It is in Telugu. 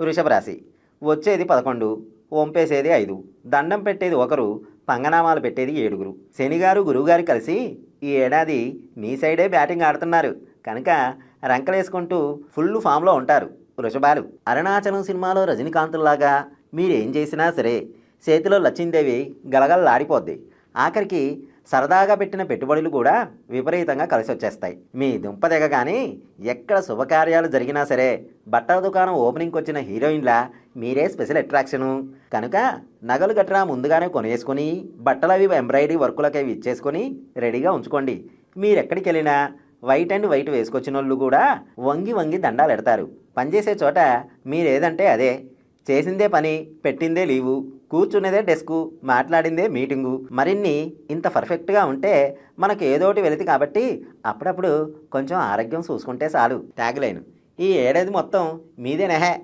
వృషభ రాశి వచ్చేది పదకొండు వంపేసేది ఐదు దండం పెట్టేది ఒకరు పంగనామాలు పెట్టేది ఏడుగురు. శనిగారు గురువుగారు కలిసి ఈ ఏడాది మీ సైడే బ్యాటింగ్ ఆడుతున్నారు. కనుక రంకలేసుకుంటూ ఫుల్ ఫామ్లో ఉంటారు వృషభాలు. అరుణాచలం సినిమాలో రజనీకాంతుల్లాగా మీరేం చేసినా సరే చేతిలో లచ్చిందేవి గలగలలాడిపోద్ది. ఆఖరికి సరదాగా పెట్టిన పెట్టుబడులు కూడా విపరీతంగా కలిసి వచ్చేస్తాయి మీ దుంప దిగగానే ఎక్కడ శుభకార్యాలు జరిగినా సరే బట్టల దుకాణం ఓపెనింగ్కి వచ్చిన హీరోయిన్లా మీరే స్పెషల్ అట్రాక్షను. కనుక నగలు గట్రా ముందుగానే కొనేసుకొని బట్టలు అవి ఎంబ్రాయిడరీ వర్కులకి అవి ఇచ్చేసుకొని రెడీగా ఉంచుకోండి. మీరెక్కడికి వెళ్ళినా వైట్ అండ్ వైట్ వేసుకొచ్చిన వాళ్ళు కూడా వంగి వంగి దండాలు ఎడతారు పనిచేసే చోట మీరేదంటే అదే చేసిందే పని పెట్టిందే లీవు కూర్చునేదే డెస్కు మాట్లాడిందే మీటింగు. మరిన్ని ఇంత పర్ఫెక్ట్గా ఉంటే మనకు ఏదోటి వెళితే కాబట్టి అప్పుడప్పుడు కొంచెం ఆరోగ్యం చూసుకుంటే చాలు. ట్యాగ్లైన్ ఈ ఏడాది మొత్తం మీదే నెహే.